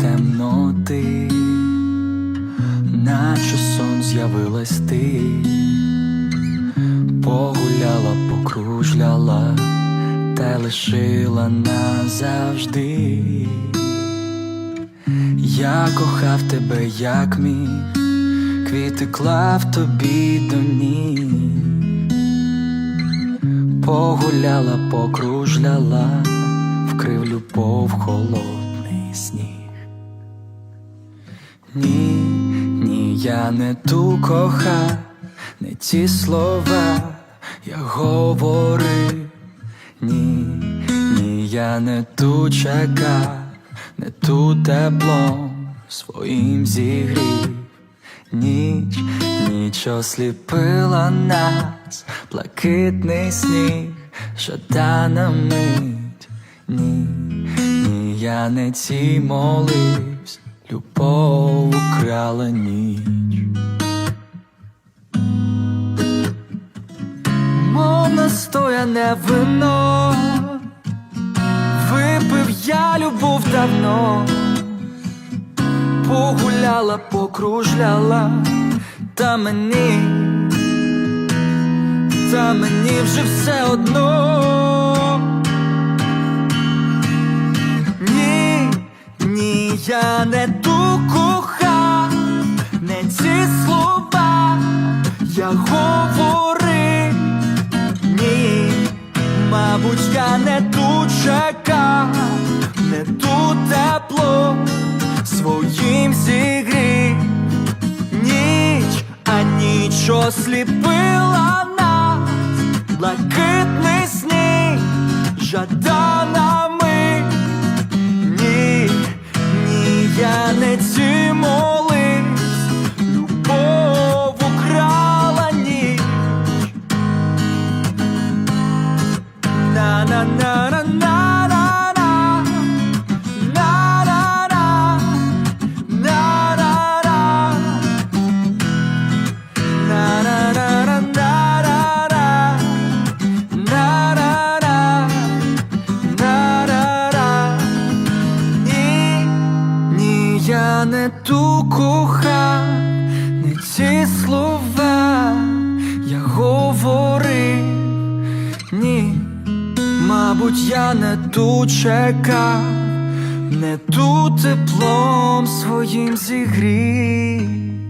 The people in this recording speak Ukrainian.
темноти, наче сон з'явилась ти, погуляла, покружляла, та лишила назавжди. Я кохав тебе, як міг, квіти клав тобі до ніг. Погуляла, покружляла, вкрив любов холодний сніг. Ні, ні, я не ту кохав, не ті слова я говорив. Ні, ні, я не ту чекав, не ту теплом своїм зігрів. Ніч, ніч осліпила нас, блакитний сніг, жадана мить. Ні, ні, я не ці моливсь, любов украла ніч. Мов настояне вино, випив я любов давно погуляла, покружляла, та мені, та мені вже все одно. Не ту кохав, не ці слова. Я говорив, ні, мабуть, я не ту чекав, не ту тепло своїм зігрів ніч, а ніч осліпила нас, блакитний сніг, жадана я не ту кохав, не ці слова мабуть, я не ту чекав, не ту теплом своїм зігрів.